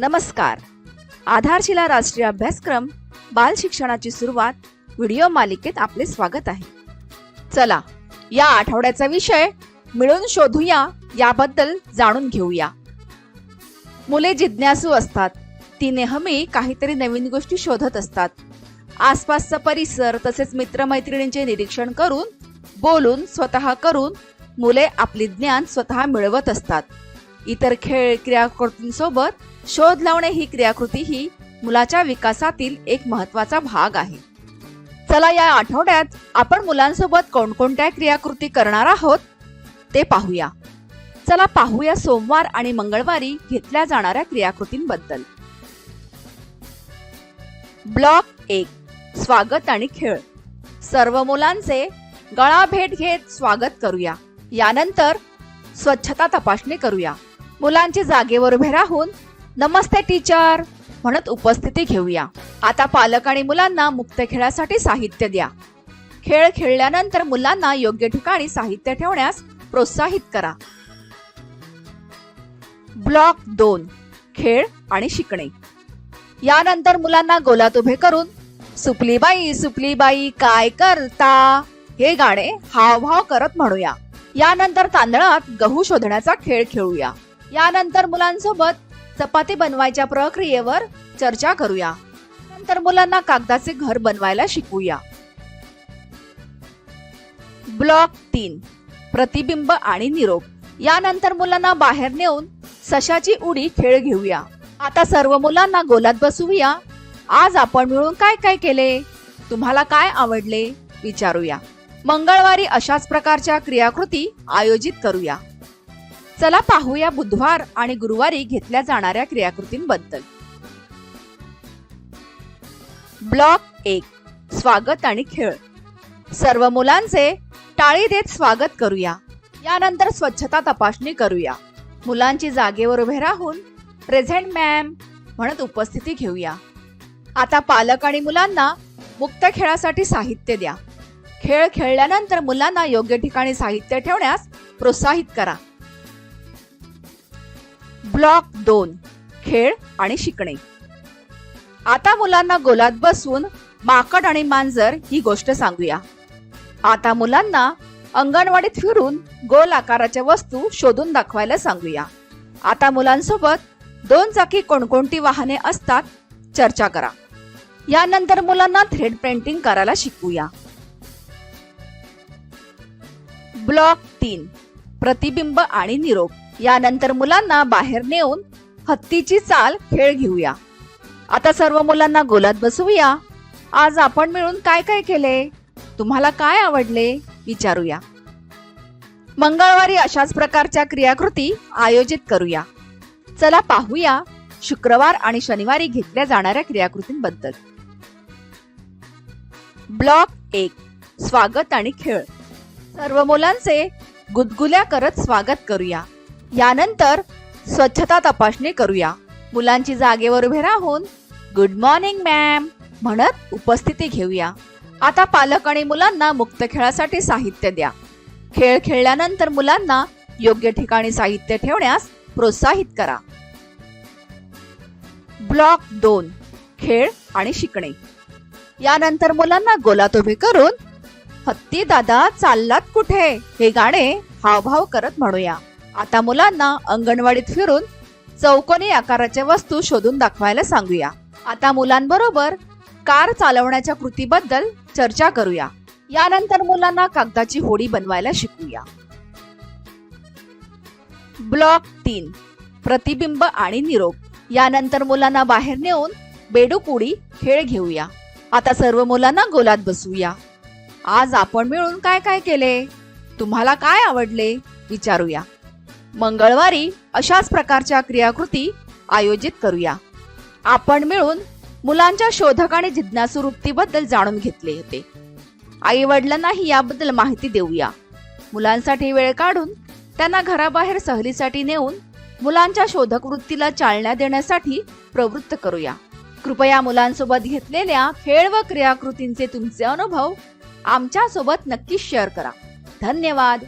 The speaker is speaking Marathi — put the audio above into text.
नमस्कार. आधारशिला राष्ट्रीय अभ्यासक्रम बाल शिक्षणाची सुरुवात व्हिडिओ मालिकेत आपले स्वागत आहे. चला या आठवड्याचा विषय मिळून शोधूया याबद्दल जाणून घेऊया. मुले जिज्ञासू असतात. ती नेहमी काहीतरी नवीन गोष्टी शोधत असतात. आसपासचा परिसर तसेच मित्रमैत्रिणींचे निरीक्षण करून बोलून स्वतः करून मुले आपले ज्ञान स्वतः मिळवत असतात. इतर खेळ क्रियाकृतींसोबत शोध लावणे ही क्रियाकृती ही मुलाच्या विकासातील एक महत्त्वाचा भाग आहे. चला या आठवड्यात आपण मुलांसोबत कोणकोणत्या क्रियाकृती करणार आहोत ते पाहूया. चला पाहूया सोमवार आणि मंगळवारी घेतल्या जाणाऱ्या क्रियाकृतींबद्दल. ब्लॉक एक स्वागत आणि खेळ. सर्व मुलांचे गळा भेट घेत स्वागत करूया. यानंतर स्वच्छता तपासणी करूया. मुलांची जागेवर उभे राहून नमस्ते टीचर म्हणत उपस्थिती घेऊया. आता पालक आणि मुलांना मुक्त खेळासाठी साहित्य द्या. खेळ खेळल्यानंतर मुलांना योग्य ठिकाणी साहित्य ठेवण्यास प्रोत्साहित करा. ब्लॉक दोन खेळ आणि शिकणे. यानंतर मुलांना गोलात उभे करून सुपलीबाई सुपलीबाई काय करता हे गाणे हावभाव करत म्हणूया. यानंतर तांदळात गहू शोधण्याचा खेळ खेळूया. यानंतर मुलांसोबत चपाती बनवायच्या प्रक्रियेवर चर्चा करूया. नंतर मुलांना कागदाचे घर बनवायला शिकवूया ब्लॉक तीन. प्रतिबिंब आणि निरोप. यानंतर मुलांना बाहेर नेऊन सशाची उडी खेळ घेऊया. आता सर्व मुलांना गोलात बसवूया. आज आपण मिळून काय काय केले? तुम्हाला काय आवडले? विचारूया. मंगळवारी अशाच प्रकारच्या क्रियाकृती आयोजित करूया. चला पाहूया बुधवार आणि गुरुवारी घेतल्या जाणाऱ्या क्रियाकृतींबद्दल. ब्लॉक एक स्वागत आणि खेळ. सर्व मुलांचे टाळी देत स्वागत करूया. यानंतर स्वच्छता तपासणी करूया. मुलांची जागेवर उभे राहून प्रेझेंट मॅम म्हणत उपस्थिती घेऊया. आता पालक आणि मुलांना मुक्त खेळासाठी साहित्य द्या. खेळ खेळल्यानंतर मुलांना योग्य ठिकाणी साहित्य ठेवण्यास प्रोत्साहित करा. ब्लॉक दोन खेळ आणि शिकणे. आता मुलांना गोलात बसवून माकड आणि मांजर ही गोष्ट सांगूया. आता मुलांना अंगणवाडीत फिरून गोल आकाराच्या वस्तू शोधून दाखवायला सांगूया. आता मुलांसोबत दोन चाकी कोणकोणती वाहने असतात चर्चा करा. यानंतर मुलांना थ्रेड पेंटिंग करायला शिकूया. ब्लॉक तीन प्रतिबिंब आणि निरोप. यानंतर मुलांना बाहेर नेऊन हत्तीची चाल खेळ घेऊया. आता सर्व मुलांना गोलात बसवूया. आज आपण मिळून काय काय केले? तुम्हाला काय आवडले? विचारूया. मंगळवारी अशाच प्रकारच्या क्रियाकृती आयोजित करूया. चला पाहूया शुक्रवार आणि शनिवारी घेतल्या जाणाऱ्या क्रियाकृतींबद्दल. ब्लॉक एक. स्वागत आणि खेळ. सर्व मुलांचे गुदगुल्या करत स्वागत करूया. यानंतर स्वच्छता तपासणी करूया. मुलांची जागेवर उभे राहून गुड मॉर्निंग मॅम म्हणत उपस्थिती घेऊया. आता पालक आणि मुलांना मुक्त खेळासाठी साहित्य द्या. खेळ खेळल्यानंतर मुलांना योग्य ठिकाणी साहित्य ठेवण्यास प्रोत्साहित करा. ब्लॉक दोन खेळ आणि शिकणे. यानंतर मुलांना गोलात उभे करून हत्ती दादा चाललात कुठे? हे गाणे हावभाव करत म्हणूया. आता मुलांना अंगणवाडीत फिरून चौकोनी आकाराच्या वस्तू शोधून दाखवायला सांगूया. आता मुलांबरोबर कार चालवण्याच्या कृतीबद्दल चर्चा करूया. यानंतर मुलांना कागदाची होडी बनवायला शिकूया. ब्लॉक तीन. प्रतिबिंब आणि निरोप. यानंतर मुलांना बाहेर नेऊन बेडूक उडी खेळ घेऊया. आता सर्व मुलांना गोलात बसूया आज आपण मिळून काय काय केले? तुम्हाला काय आवडले? विचारूया. मंगळवारी अशाच प्रकारच्या क्रियाकृती आयोजित करूया. आपण मिळून मुलांच्या शोधक आणि जिज्ञासू वृत्तीबद्दल जाणून घेतले होते. आई वडिलांनाही याबद्दल माहिती देऊया. मुलांसाठी वेळ काढून त्यांना घराबाहेर सहलीसाठी नेऊन मुलांच्या शोधक वृत्तीला चालना देण्यासाठी प्रवृत्त करूया. कृपया मुलांसोबत घेतलेल्या खेळ व क्रियाकृतींचे तुमचे अनुभव आमच्यासोबत नक्की शेअर करा. धन्यवाद.